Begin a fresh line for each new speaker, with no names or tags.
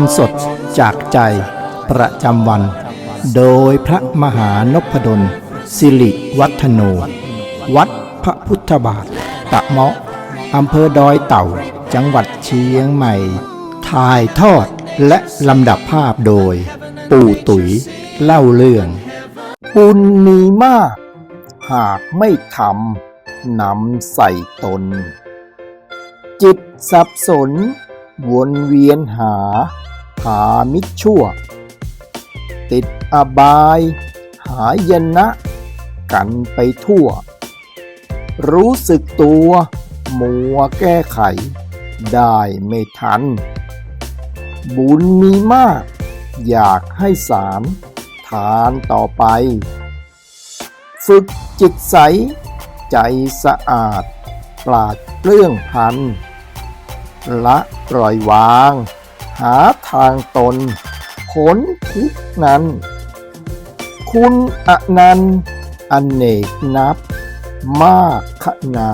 รสดจากใจประจำวัน โดยพระมหานพดล สิริวัฒโน วัดพระพุทธบาท ตะเมาะอำเภอดอยเต่า จังหวัดเชียงใหม่ ถ่ายทอดและลำดับภาพโดย ปู่ตุ๋ยเล่าเรื่องบุญมีมาก หากไม่ทำนำใส่ตน จิตสับสน วนเวียนหา หามิตรชั่ว ติดอบาย หายนะ กันไปทั่ว รู้สึกตัวมัวแก้ไข ได้ไม่ทัน บุญมีมาก อยากให้สารทานต่อไป ฝึกจิตใส ใจสะอาด ปราดเปลื้องพัน ละปล่อยวาง หาทางตนผลทุกนั้น คุณอนันต์อเนกนับมากขนา